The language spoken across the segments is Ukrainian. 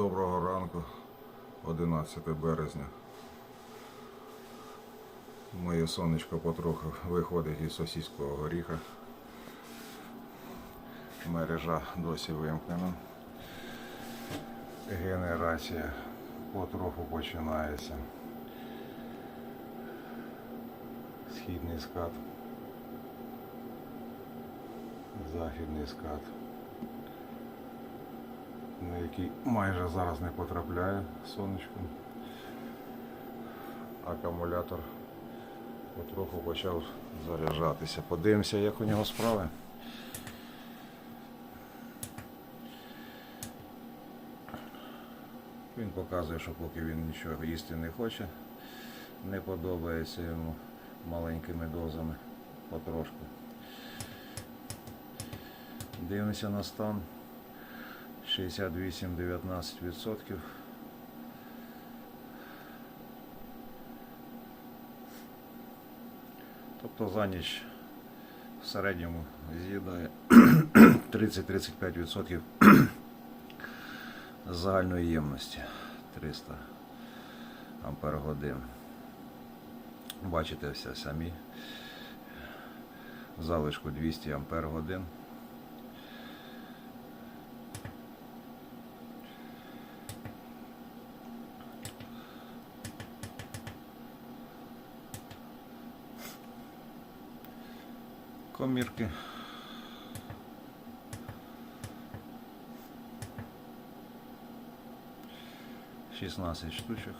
Доброго ранку, 11 березня. Моє сонечко потроху виходить із сосіського горіха. Мережа досі вимкнена. Генерація потроху починається. Східний скат. Західний скат. Який майже зараз не потрапляє сонечко. Акумулятор потроху почав заряджатися. Подивимося, як у нього справи. Він показує, що поки він нічого їсти не хоче, не подобається йому маленькими дозами потрошку. Дивимося на стан. 68-19%. Тобто за ніч в середньому з'їдає 30-35% загальної ємності 300 ампер годин. Бачите все самі. Залишку 200 ампер годин. Комірки. Шістнадцять штучок.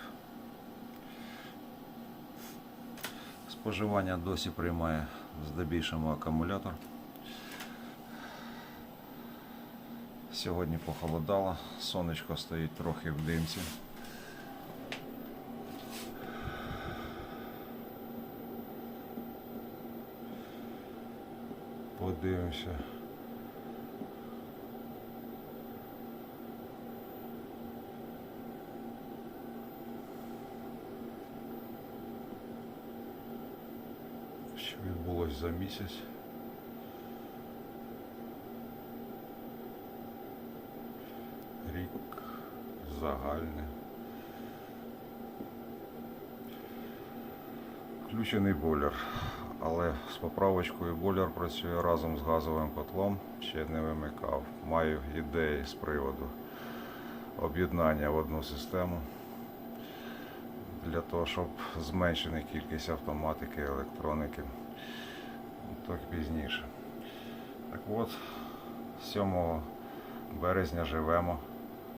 Споживання досі приймає здебільшому акумулятор. Сьогодні похолодало, сонечко стоїть трохи в димці. Подивимося. Що відбулось за місяць? Рік загальний. Включений бойлер, але з поправочкою бойлер працює разом з газовим котлом, ще не вимикав. Маю ідеї з приводу об'єднання в одну систему для того, щоб зменшити кількість автоматики, електроніки. Так пізніше. Так от, 7 березня живемо.